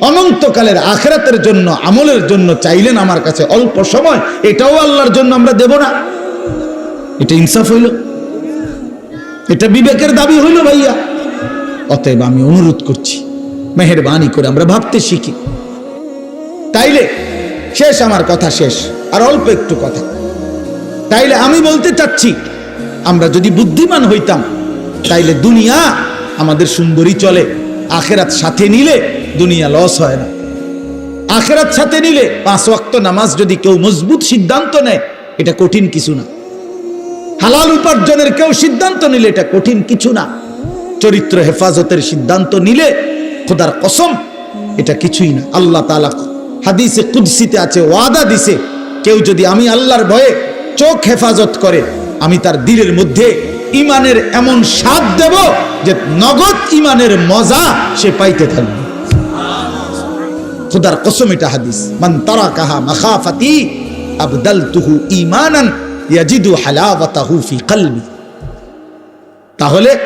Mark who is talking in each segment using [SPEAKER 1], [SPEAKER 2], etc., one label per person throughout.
[SPEAKER 1] অনন্তকালের আখেরাতের জন্য, আমলের জন্য চাইলেন আমার কাছে অল্প সময়, এটাও আল্লাহর জন্য আমরা দেব না। এটা ইনসাফ হইল। এটা বিবেকের দাবি হইল ভাইয়া। অতএব আমি অনুরোধ করছি, মেহরবানি করে আমরা ভাবতে শিখি। তাইলে শেষ আমার কথা শেষ, আর অল্প একটু কথা। তাইলে আমি বলতে চাচ্ছি, আমরা যদি বুদ্ধিমান হইতাম, তাইলে দুনিয়া আমাদের সুন্দরী চলে, আখেরাত সাথে নিলে দুনিয়া লস হয় না। আখেরাত সাথে নিলে পাঁচ ওয়াক্ত নামাজ যদি কেউ মজবুত সিদ্ধান্ত নেয়, এটা কঠিন কিছু না। হালাল উপার্জনের কেউ সিদ্ধান্ত নিলে এটা কঠিন কিছু না। চরিত্র হেফাজতের সিদ্ধান্ত নিলে খোদার কসম, এটা কিছুই না। আল্লাহ তালা হাদিসে কুদসিতে আছে, ওয়াদা দিছে, কেউ যদি আমি আল্লাহর ভয়ে চোখ হেফাজত করে, আমি তার দিলের মধ্যে ইমানের এমন স্বাদ দেব যে নগদ ইমানের মজা সে পাইতে থাকবে। খুদার কসম এটা হাদিস। মান তারা কাহা মাখাফাতি আবদাল তুহু ইমানান ইয়াজিদু হালাওয়াতাহু ফি কলবি। তাহলে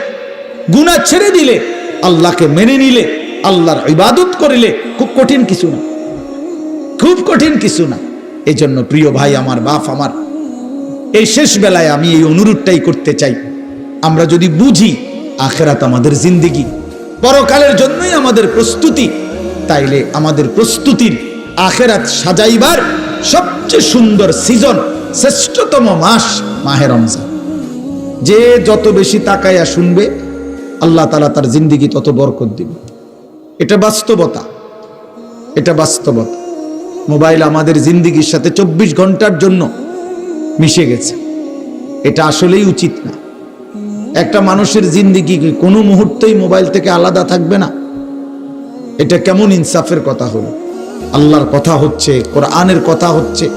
[SPEAKER 1] গুনাহ ছেড়ে দিলে, আল্লাহকে মেনে নিলে, আল্লাহর ইবাদত করিলে খুব কঠিন কিছু না। খুব কঠিন কিছু না। এই জন্য প্রিয় ভাই আমার, বাপ আমার, এই শেষ বেলায় আমি এই অনুরোধটাই করতে চাই। আমরা যদি বুঝি, আখেরাত আমাদের জিন্দিগি। পরকালের জন্যই আমাদের প্রস্তুতি। তাইলে আমাদের প্রস্তুতির আখেরাত সাজাইবার সবচেয়ে সুন্দর সিজন শ্রেষ্ঠতম মাস মাহে রমজান। যে যত বেশি তাকাইয়া শুনবে, আল্লাহ তালা তার জিন্দিগি তত বরকত দিবে। এটা বাস্তবতা। এটা বাস্তবতা। মোবাইল আমাদের জিন্দিগির সাথে চব্বিশ ঘণ্টার জন্য মিশে গেছে। এটা আসলেই উচিত না। একটা মানুষের জিন্দিগি কোনো মুহূর্তেই মোবাইল থেকে আলাদা থাকবে না? এটা কেমন ইনসাফের কথা হলো? আল্লাহর কথা হচ্ছে, কোরআনের কথা হচ্ছে।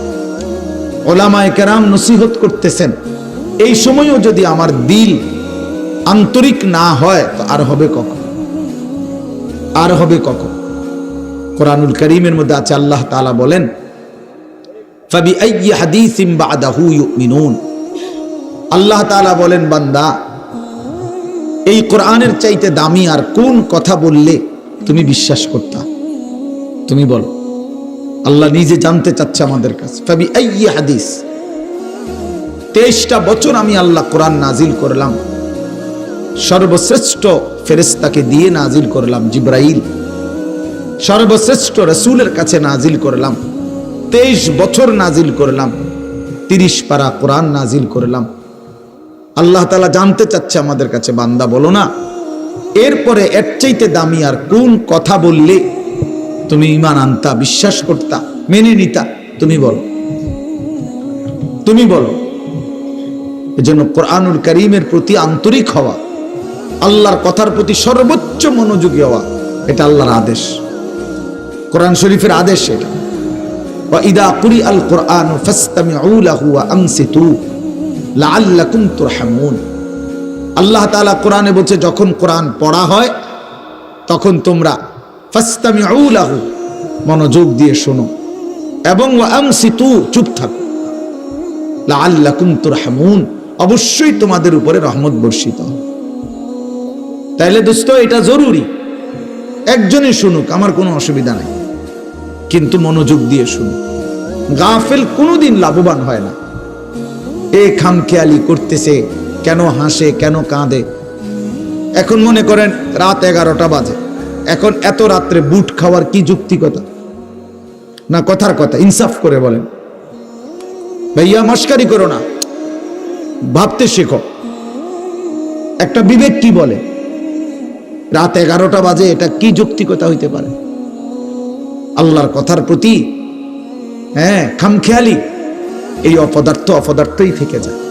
[SPEAKER 1] ওলামায় কেরাম নসিহত করতেছেন, এই সময়ও যদি আমার দিল আন্তরিক না হয়, তো আর হবে কখন? আর হবে কখন? কোরআনুল করিমের মধ্যে আছে, আল্লাহ তাআলা বলেন আল্লাহ তাআলা বলেন, বান্দা, এই কোরআনের চাইতে দামি আর কোন কথা বললে তুমি বিশ্বাস করতা। তুমি বলো। আল্লাহ নিজে জানতে চাচ্ছে আমাদের কাছে। ফাবি আইয়ি হাদিস। তেইশটা বছর আমি আল্লাহ কোরআন নাজিল করলাম। সর্বশ্রেষ্ঠ ফেরেস্তাকে দিয়ে নাজিল করলাম জিব্রাইল। সর্বশ্রেষ্ঠ রসুলের কাছে নাজিল করলাম। তেইশ বছর নাজিল করলাম। তিরিশ পারা কোরআন নাজিল করলাম। আল্লাহ তালা জানতে চাচ্ছে আমাদের কাছে, বান্দা বলো না। এরপরে এর চাইতে দামি আর কোন কথা বললে তুমি ইমান আনতা, বিশ্বাস করতা, মেনে নিতা, তুমি বলো। তুমি বলো। এজন্য কোরআনুল করিমের প্রতি আন্তরিক হওয়া, আল্লাহর কথার প্রতি সর্বোচ্চ মনোযোগী হওয়া, এটা আল্লাহর আদেশ। কোরআন শরীফের আদেশ এটা। ইদা আল কোরআন লাহু আল্লাহ তাআলা কোরআনে বলছে, যখন কোরআন পড়া হয়, তখন তোমরা ফাস্তামিউ লাহু, মনোযোগ দিয়ে শোনো। এবং ওয়ামসিতু চুপ থাকো। লাআল্লাকুম তুরহামুন, অবশ্যই তোমাদের উপরে রহমত বর্ষিত হবে। তাইলে দোস্ত, এটা জরুরি। একজনই শুনুক, আমার কোনো অসুবিধা নাই। কিন্তু মনোযোগ দিয়ে শুনুক। গাফেল কোনোদিন লাভবান হয় না। এ খামখেয়ালি করতেছে কেন হাসে, কেন কাঁদে? এখন মনে করেন রাত এগারোটা বাজে। এখন এত রাত্রে বুট খাওয়ার কি যুক্তিকতা? না, কথার কথা, ইনসাফ করে বলেন। ভাইয়া, মস্কারি করো না। ভাবতে শেখো। একটা বিবেক কি বলে? রাত এগারোটা বাজে, এটা কি যুক্তিকতা হইতে পারে? আল্লাহর কথার প্রতি হ্যাঁ খামখেয়ালি। এই অপদার্থ অপদার্থই থেকে যায়।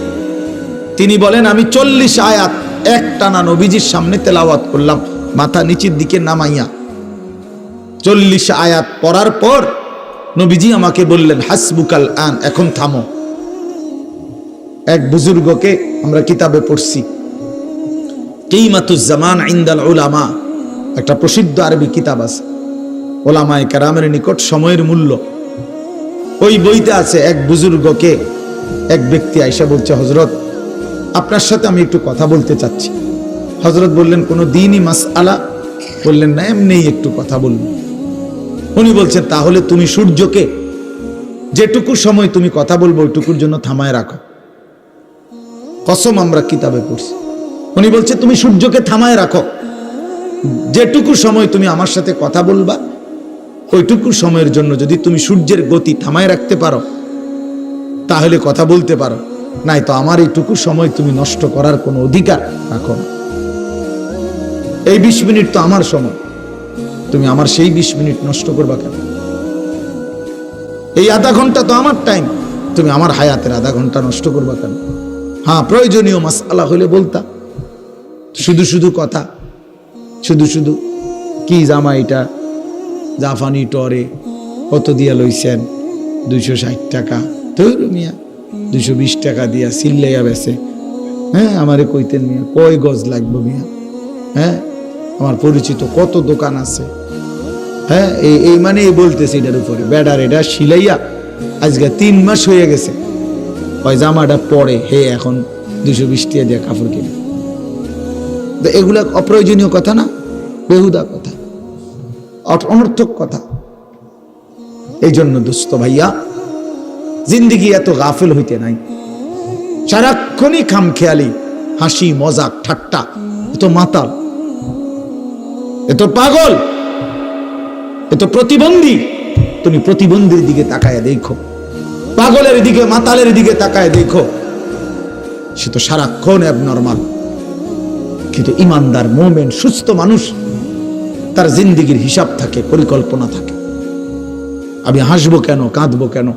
[SPEAKER 1] তিনি বলেন, আমি চল্লিশ আয়াত এক টানা নবীজির সামনে তেলাওয়াত করলাম, মাথা নিচের দিকে নামাইয়া। চল্লিশ আয়াত পড়ার পর নবীজি আমাকে বললেন, হাসবুকাল আন, এখন থামো। এক বুজুর্গকে আমরা কিতাবে পড়ছি। কিমাতুজ্জামান ইন্দাল উলামা, একটা প্রসিদ্ধ আরবি কিতাব আছে। ওলামায় কারামের নিকট সময়ের মূল্য। ওই বইতে আছে, এক বুজুর্গকে এক ব্যক্তি আইসা বলছে হজরত আপনার সাথে আমি একটু কথা বলতে চাচ্ছি। হজরত বললেন, কোনো দিনই মাস আলা বললেন, না এমনি একটু কথা বলব। উনি বলছেন, তাহলে তুমি সূর্যকে যেটুকু সময় তুমি কথা বলব, ওইটুকুর জন্য থামায় রাখো। কসম আমরা কিতাবে পড়ছি। উনি বলছে, তুমি সূর্যকে থামায় রাখো। যেটুকু সময় তুমি আমার সাথে কথা বলবা, ওইটুকু সময়ের জন্য যদি তুমি সূর্যের গতি থামায় রাখতে পারো, তাহলে কথা বলতে পারো। নাই তো আমার এইটুকু সময় তুমি নষ্ট করার কোনো অধিকার রাখো না। এই বিশ মিনিট তো আমার সময়। তুমি আমার সেই বিশ মিনিট নষ্ট করবা কেন? এই আধা ঘণ্টা তো আমার টাইম তুমি আমার হায়াতের আধা ঘণ্টা নষ্ট করবা কেন? হ্যাঁ প্রয়োজনীয় মাসালা হলে বলতা। শুধু শুধু কথা। শুধু শুধু, কি জামা এটা? জাফানি টরে কত দিয়া লইছেন? দুইশো ষাট টাকা। ধর মিয়া। দুইশো বিশ টাকা দিয়া সিল্লাইয়া বেছে হ্যাঁ আমারে কইতেন মিয়া, কয় গজ লাগবে মিয়া? হ্যাঁ আমার পরিচিত কত দোকান আছে? হ্যাঁ এই এই মানে বলতেছে এটার উপরে। বেডার এটা সিলাইয়া আজকে তিন মাস হয়ে গেছে। ওই জামাটা পরে, হে এখন দুশো বিশ টাকা দিয়ে কাপড় কিনে। তো এগুলা অপ্রয়োজনীয় কথা না? বেহুদা কথা। অনর্থক কথা। এই জন্য দুস্থ ভাইয়া জিন্দিগি এত গাফেল হইতে নাই। সারাক্ষণই খামখেয়ালি, হাসি, মজাক, ঠাট্টা এত মাতাল এত পাগল এত প্রতিবন্ধী। তুমি প্রতিবন্ধীর দিকে তাকায় দেখো, পাগলের দিকে, মাতালের দিকে তাকায় দেখো। সে তো সারাক্ষণ অ্যাবনর্মাল কিন্তু ইমানদার, মোমেন, সুস্থ মানুষ, তার জিন্দিগির হিসাব থাকে, পরিকল্পনা থাকে। আমি হাসবো কেন, কাঁদবো কেন?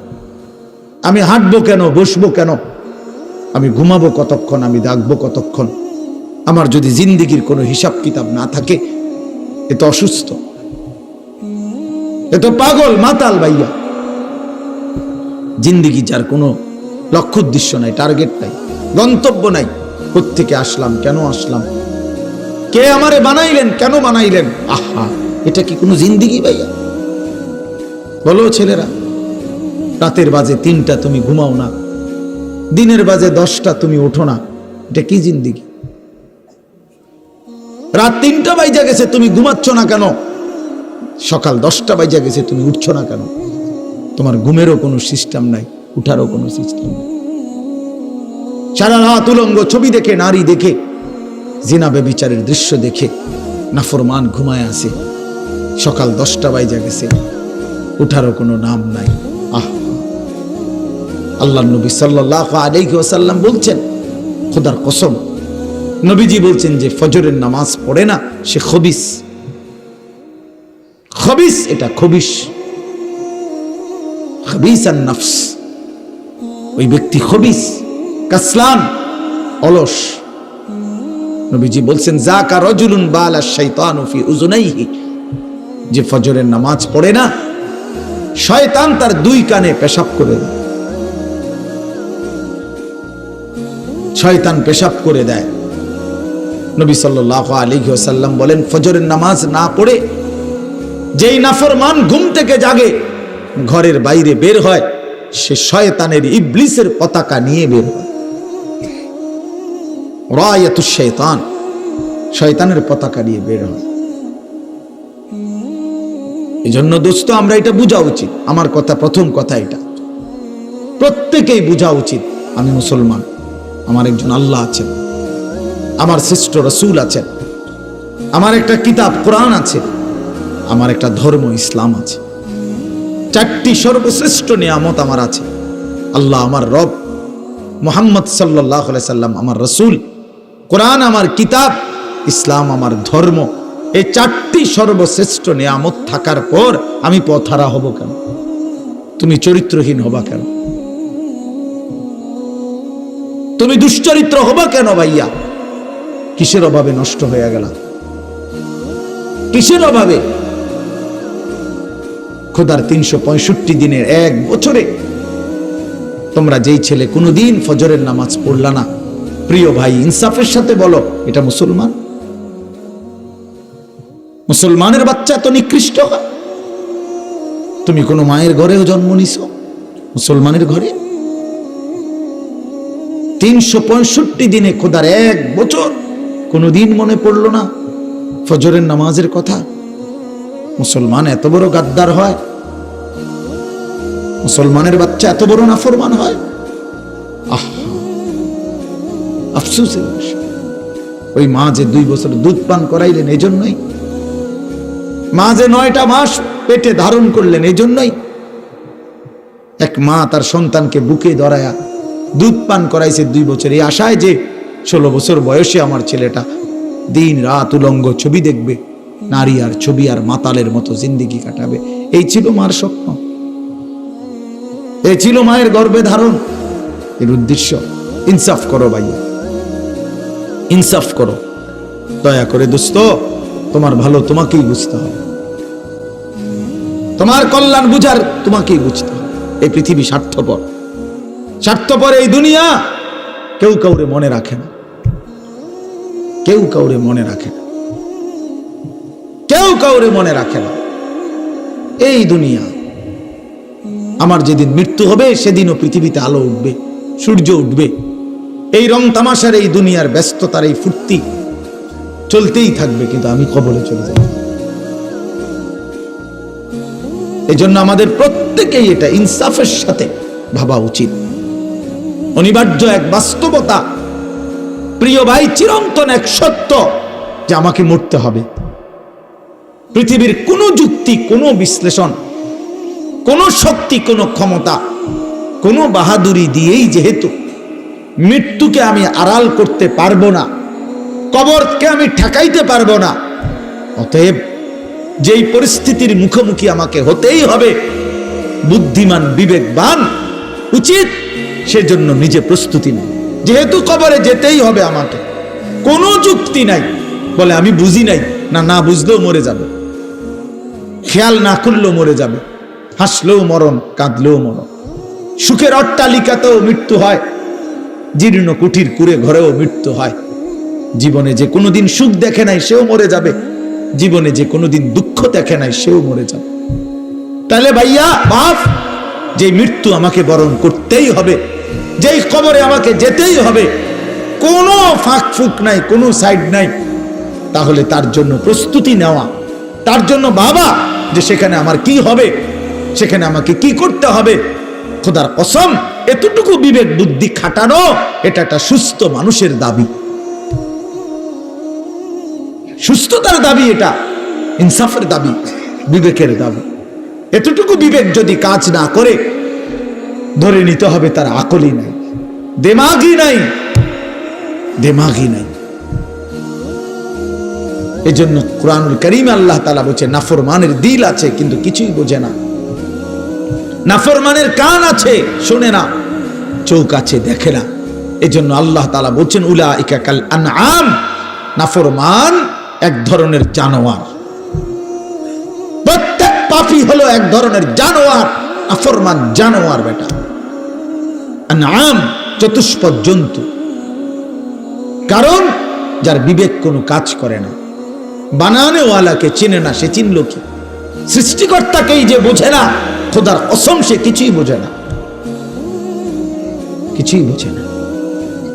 [SPEAKER 1] আমি হাঁটবো কেন? বসবো কেন? আমি ঘুমাবো কতক্ষণ? আমি ডাকবো কতক্ষণ? আমার যদি জিন্দিগির কোনো হিসাব কিতাব না থাকে, এ তো অসুস্থ। এ তো পাগল, মাতাল ভাইয়া। জিন্দিগি যার কোনো লক্ষ্য উদ্দেশ্য নাই, টার্গেট নাই, গন্তব্য নাই, কোত্থেকে আসলাম, কেন আসলাম? কে আমারে বানাইলেন, কেন বানাইলেন? আহা, এটা কি কোনো জিন্দিগি ভাইয়া? বলো ছেলেরা। রাতের বাজে তিনটা তুমি ঘুমাও না। দিনের বাজে দশটা তুমি ওঠো না। এটা কি জিন্দিগি? রাত তিনটা বাইজা গেছে, তুমি ঘুমাচ্ছ না কেন? সকাল দশটা বাইজা গেছে, তুমি উঠছ না কেন? তোমার ঘুমেরও কোনো সিস্টেম নাই, উঠারও কোনো সিস্টেম নাই। সারা রাত উলঙ্গ ছবি দেখে, নারী দেখে জিনাবে বিচারের দৃশ্য দেখে, নাফরমান ঘুমায় আসে সকাল দশটা বাইজা গেছে, উঠারও কোনো নাম নাই। আহ! আল্লাহ নবী সাল্লাহ আলাইহি ওয়াসাল্লাম বলছেন, খোদার কসম, নবীজি বলছেন যে ফজরের নামাজ পড়ে না, সে খবিস। খবিস এটা খবিস। খবিস আর নফস। ওই ব্যক্তি খবিস কাসলান অলস। নবীজি বলছেন জাকা রজুলুন বালা শাইতানু ফি উজুনাইহি। যে ফজরের নামাজ পড়ে না, শয়তান তার দুই কানে পেশাব করে দেয়। শয়তান পেশাব করে দেয়। নবী সাল্লাহ আলী সাল্লাম বলেন, ফজরের নামাজ না পড়ে যেই নাফরমান ঘুম থেকে জাগে, ঘরের বাইরে বের হয়, সে শয়তানের ইবলিসের পতাকা নিয়ে বের হয়। রায়াতু শয়তান, শয়তানের পতাকা নিয়ে বের হয়। এই জন্য দোস্ত, আমরা এটা বোঝা উচিত। আমার কথা, প্রথম কথা এটা। প্রত্যেকেই বোঝা উচিত, আমি মুসলমান। আমার একজন আল্লাহ আছেন। আমার শ্রেষ্ঠ রসুল আছেন। আমার একটা কিতাব, কোরআন আছে। আমার একটা ধর্ম, ইসলাম আছে। চারটি সর্বশ্রেষ্ঠ নিয়ামত আমার আছে। আল্লাহ আমার রব, মোহাম্মদ সাল্লাহ সাল্লাম আমার রসুল। কোরআন আমার কিতাব, ইসলাম আমার ধর্ম। এই চারটি সর্বশ্রেষ্ঠ নিয়ামত থাকার পর আমি পথারা হব কেন? তুমি চরিত্রহীন হবা কেন? তুমি দুশ্চরিত্র হবা কেন ভাইয়া? কিসের অভাবে নষ্ট হয়ে গেল? কিসের অভাবে? খোদার তিনশো পঁয়ষট্টি দিনের এক বছরে তোমরা যেই ছেলে কোনোদিন ফজরের নামাজ পড়লা না। প্রিয় ভাই, ইনসাফের সাথে বলো, এটা মুসলমান? মুসলমানের বাচ্চা তো নিকৃষ্ট তুমি কোনো মায়ের ঘরেও জন্ম নিছ? মুসলমানের ঘরে? তিনশো পঁয়ষট্টি দিনে খোদার এক বছর কোনোদিন মনে পড়ল না ফজরের নামাজের কথা। মুসলমান এত বড় গাদ্দার হয়, মুসলমানের বাচ্চা এত বড় নাফরমান হয়। আহ আফসুসের ওই মা যে দুই বছর দুধ পান করাইলেন এই জন্যই, মা যে নয়টা মাস পেটে ধারণ করলেন এই জন্যই, এক মা তার সন্তানকে বুকে ধরায়া দুধ পান করাইছে দুই বছর। এই আশায় যে ষোলো বছর বয়সে আমার ছেলেটা দিন রাত উলঙ্গ ছবি দেখবে, নারী আর ছবি আর মাতালের মতো জিন্দিগি কাটাবে। এই ছিল মার স্বপ্ন। এই ছিল মায়ের গর্ভে ধারণ। এর উদ্দেশ্য, ইনসাফ করো ভাইয়া ইনসাফ করো। দয়া করে দোস্ত, তোমার ভালো তোমাকেই বুঝতে হবে। তোমার কল্যাণ বুঝার তোমাকেই বুঝতে হবে। এই পৃথিবী স্বার্থপর। স্বার্থপর এই দুনিয়া, কেউ কাউরে মনে রাখে না। কেউ কাউরে মনে রাখে না। কেউ কাউরে মনে রাখে না। এই দুনিয়া, আমার যেদিন মৃত্যু হবে, সেদিনও পৃথিবীতে আলো উঠবে, সূর্য উঠবে। এই রং তামাশার এই দুনিয়ার ব্যস্ততার এই ফুর্তি চলতেই থাকবে, কিন্তু আমি কবলে চলে যাব। এই জন্য আমাদের প্রত্যেকেই এটা ইনসাফের সাথে ভাবা উচিত। অনিবার্য এক বাস্তবতা। প্রিয় ভাই, চিরন্তন এক সত্য যে আমাকে মরতে হবে। পৃথিবীর কোনো যুক্তি, কোনো বিশ্লেষণ, কোনো শক্তি, কোনো ক্ষমতা, কোনো বাহাদুরি দিয়েই যেহেতু মৃত্যুকে আমি আড়াল করতে পারব না, কবরকে আমি ঠেকাইতে পারব না, অতএব যেই পরিস্থিতির মুখোমুখি আমাকে হতেই হবে, বুদ্ধিমান, বিবেকবান, উচিত সেজন্য নিজে প্রস্তুতি নেই। যেহেতু কবরে যেতেই হবে আমাকে। কোনো যুক্তি নাই। বলে আমি বুঝি নাই। না না বুঝলেও মরে যাবে। খেয়াল না করলেও মরে যাবে। হাসলেও মরণ, কাঁদলেও মরণ। সুখের অট্টালিকাতেও মৃত্যু হয়। জীর্ণ কুঠির কুড়ে ঘরেও মৃত্যু হয়। জীবনে যে কোনোদিন সুখ দেখে নাই, সেও মরে যাবে। জীবনে যে কোনোদিন দুঃখ দেখে নাই, সেও মরে যাবে। তাহলে ভাইয়া বাপ যে মৃত্যু আমাকে বরণ করতেই হবে যেই কবরে আমাকে যেতেই হবে, কোনো ফাঁক ফুক নাই, কোনো সাইড নাই, তাহলে তার জন্য প্রস্তুতি নেওয়া, তার জন্য বাবা যে সেখানে আমার কি হবে, সেখানে আমাকে কি করতে হবে। খোদার কসম, এতটুকু বিবেক বুদ্ধি খাটানো, এটা একটা সুস্থ মানুষের দাবি। সুস্থতার দাবি এটা, ইনসাফের দাবি, বিবেকের দাবি। এতটুকু বিবেক যদি কাজ না করে ধরে নিতে হবে তার আকলই নাই। দেমাগই নাই। দেমাগই নাই। এই জন্য কোরআনুল করিম আল্লাহ তালা বলছে, নাফরমানের দিল আছে, কিন্তু কিছুই বোঝে না। নাফরমানের কান আছে, শোনে না। চোখ আছে, দেখে না। এজন্য আল্লাহ তালা বলছেন উলা ইকাকাল আনআম। নাফরমান এক ধরনের জানোয়ার। প্রত্যেক পাপি হলো এক ধরনের জানোয়ার। নাফরমান জানোয়ার বেটা। আনআম চতুষ্পদ জন্তু কারণ, যার বিবেক কোনো কাজ করে না। বানানেওয়ালাকে চিনে না, সে চিনল কি? সৃষ্টিকর্তাকেই যে বোঝে না, খোদার অসম সে কিছুই বোঝে না। কিছুই বোঝে না।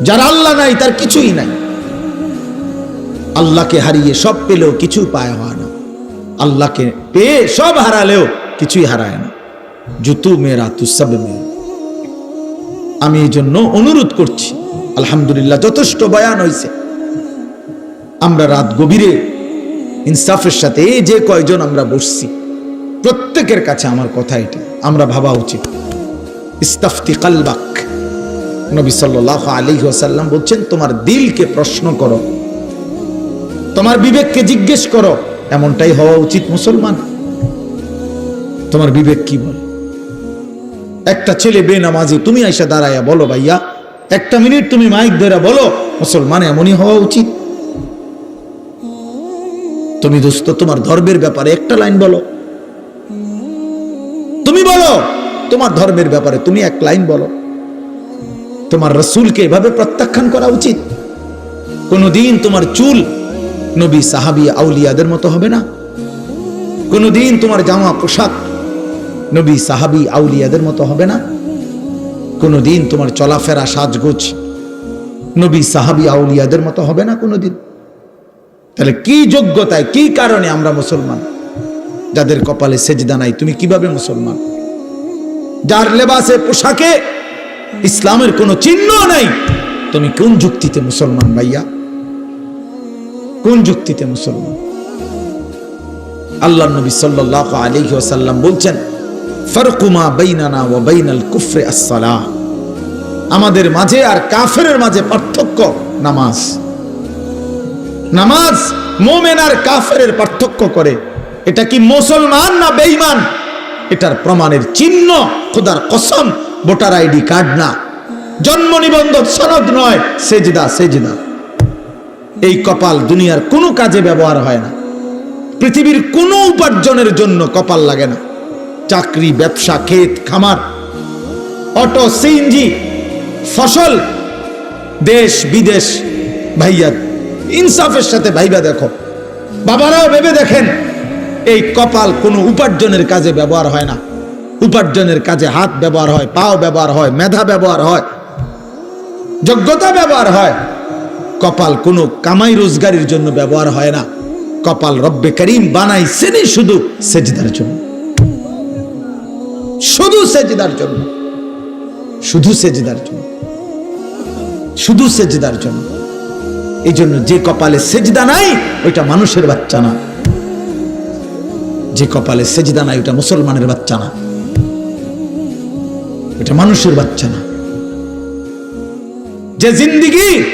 [SPEAKER 1] যার আল্লাহ নাই, তার কিছুই নাই। আল্লাহকে হারিয়ে সব পেলেও কিছু পায় হয় না। আল্লাহকে পেয়ে সব হারালেও কিছুই হারায় না। জুতু তু সব মেরা আমি এই জন্য অনুরোধ করছি, আলহামদুলিল্লাহ যথেষ্ট বয়ান হয়েছে আমরা রাত গভীরে ইনসাফের সাথে এই যে কয়জন আমরা বসছি, প্রত্যেকের কাছে আমার কথা এটা, আমরা ভাবা উচিত। ইস্তাফতি কালবাক। নবী সাল্লাহ আলী ওসাল্লাম বলছেন, তোমার দিলকে প্রশ্ন করো, তোমার বিবেককে জিজ্ঞেস করো, এমনটাই হওয়া উচিত মুসলমান। তোমার বিবেক কি বলে? একটা ছেলে বেনামাজি, তুমি আইসা দাঁড়াইয়া বলো ভাইয়া, একটা মিনিট তুমি মাইক ধরে বলো, মুসলমান এমনই হওয়া উচিত। তুমি দোস্ত, তোমার ধর্মের ব্যাপারে একটা লাইন বলো। তুমি বলো, তোমার ধর্মের ব্যাপারে তুমি এক লাইন বলো। তোমার রসুলকে এভাবে প্রত্যাখ্যান করা উচিত। কোনদিন তোমার চুল নবী সাহাবি আউলিয়াদের মতো হবে না। কোনদিন তোমার জামা পোশাক নবী সাহাবি আউলিয়াদের মতো হবে না? কোনদিন তোমার চলাফেরা, সাজগোজ নবী সাহাবি আউলিয়াদের মতো হবে না কোনোদিন? তাহলে কি যোগ্যতায়, কি কারণে আমরা মুসলমান? যাদের কপালে সেজদা নাই, তুমি কীভাবে মুসলমান? যার লেবাসে পোশাকে ইসলামের কোনো চিহ্ন নাই, তুমি কোন যুক্তিতে মুসলমান ভাইয়া? কোন যুক্তিতে মুসলমান? আল্লাহ নবী সাল্লাহ ওয়াসাল্লাম বলছেন ফারকুমা বাইনানা ওয়া বাইনাল কুফরে আসসালাম আমাদের মাঝে আর কাফেরের মাঝে পার্থক্য নামাজ। নামাজ মোমেন আর কাফেরের পার্থক্য করে। এটা কি মুসলমান না বেঈমান? এটার প্রমাণের চিহ্ন খোদার কসম, ভোটার আইডি কার্ড না। জন্ম নিবন্ধক সনদ নয়, সেজদা সেজদা। এই কপাল দুনিয়ার কোনো কাজে ব্যবহার হয় না। পৃথিবীর কোনো উপার্জনের জন্য কপাল লাগে না। চাকরি, ব্যবসা, ক্ষেত, খামার, অটো সিএনজি ফসল, দেশ, বিদেশ। ভাইয়া, ইনসাফের সাথে ভাইবা দেখো। বাবারাও ভেবে দেখেন, এই কপাল কোনো উপার্জনের কাজে ব্যবহার হয় না। উপার্জনের কাজে হাত ব্যবহার হয়, পাও ব্যবহার হয়, মেধা ব্যবহার হয়, যোগ্যতা ব্যবহার হয়। কপাল কোনো কামাই রোজগারের জন্য ব্যবহার হয় না। কপাল রব্বে করিম বানাইছেনই শুধু সেজদার জন্য। শুধু সেজদার জন্য। শুধু সেজদার জন্য। শুধু সেজদার জন্য। এই জন্য যে কপালে সেজদা নাই, ওইটা মানুষের বাচ্চা না। যে কপালে সেজদা নাই ওটা মুসলমানের বাচ্চা না। এটা মানুষের বাচ্চা না। যে জিন্দিগি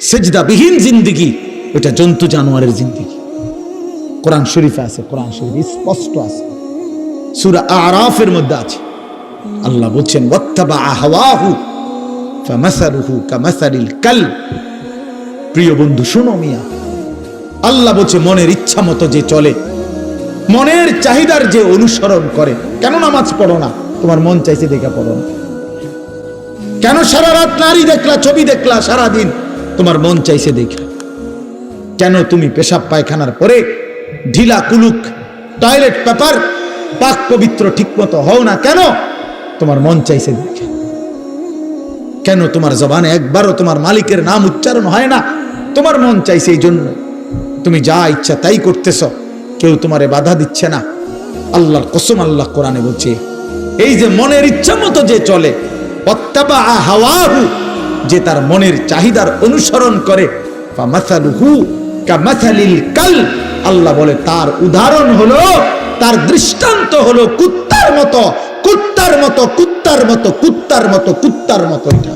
[SPEAKER 1] সেজদা বিহীন জিন্দিগি ওটা জন্তু জানোয়ারের জিন্দিগি। কোরআন শরীফে আছে, কোরআন শরীফ স্পষ্ট আছে। সূরা আরাফের মধ্যে আছে। আল্লাহ বলছেন প্রিয় বন্ধু মিয়া, আল্লাহ বলছে, মনের ইচ্ছা মতো যে চলে, মনের চাহিদার যে অনুসরণ করে, কেন নামাজ পড়ো না? তোমার মন চাইছে দেখে পড়ো না। কেন সারা রাত নারী দেখলা, ছবি দেখলা সারা দিন তোমার মন চাইছে দেখে। কেন তুমি পেশাব পায়খানার পরে ঢিলা কুলুক টয়লেট পেপার পাক পবিত্র ঠিক মতো হও না কেন? তোমার মন চাইছে দেখে। কেন তোমার জবানে একবারও তোমার মালিকের নাম উচ্চারণ হয় না? তোমার মন চাইছে এই জন্য। তুমি যা ইচ্ছা তাই করতেছ। কেউ তোমারে বাধা দিচ্ছে না। আল্লাহর কসম আল্লাহ কোরআনে বলছে, এই যে মনের ইচ্ছা মতো যে চলে হাওয়াহু যে তার মনের চাহিদার অনুসরণ করে আল্লাহ বলে, তার উদাহরণ হলো তার দৃষ্টান্ত হলো কুত্তার মতো কুত্তার মতো কুত্তার মতো কুত্তার মতো কুত্তার মতো এটা।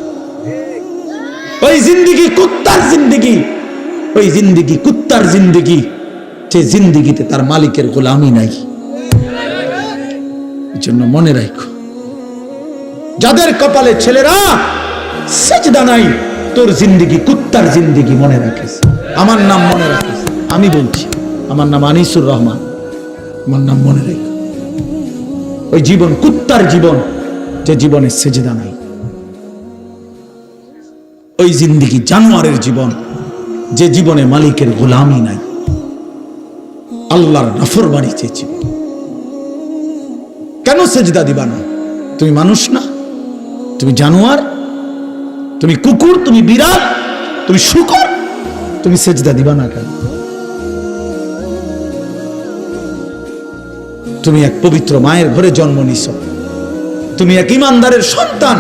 [SPEAKER 1] ওই জিন্দিগি কুত্তার জিন্দিগি, ওই জিন্দিগি কুত্তার জিন্দিগি, যে জিন্দিগিতে তার মালিকের গোলামি নাই। জন্য মনে রাখো, যাদের কপালে ছেলেরা সেজদা নাই, তোর জিন্দিগি কুত্তার জিন্দিগি মনে রাখিস। আমার নাম মনে রাখিস। আমি বলছি, আমার নাম আনিসুর রহমান। আমার নাম মনে রেখো। ওই জীবন, কুত্তার জীবন, যে জীবনে সেজদা নাই। ওই জিন্দিগি জানোয়ারের জীবন, যে জীবনে মালিকের গোলামি নাই। আল্লাহর নফর বাড়ি চেয়েছি। কেন সেজদা দিবা না? তুমি মানুষ না? তুমি জানোয়ার? তুমি কুকুর? তুমি বিড়াল? তুমি শুকর? তুমি সেজদা দিবা না কেন? তুমি এক পবিত্র মায়ের ঘরে জন্ম নিছ। তুমি এক ইমানদারের সন্তান।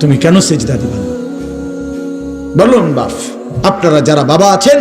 [SPEAKER 1] তুমি কেন সেজদা দিবা? বলুন বাপ, আপনারা যারা বাবা আছেন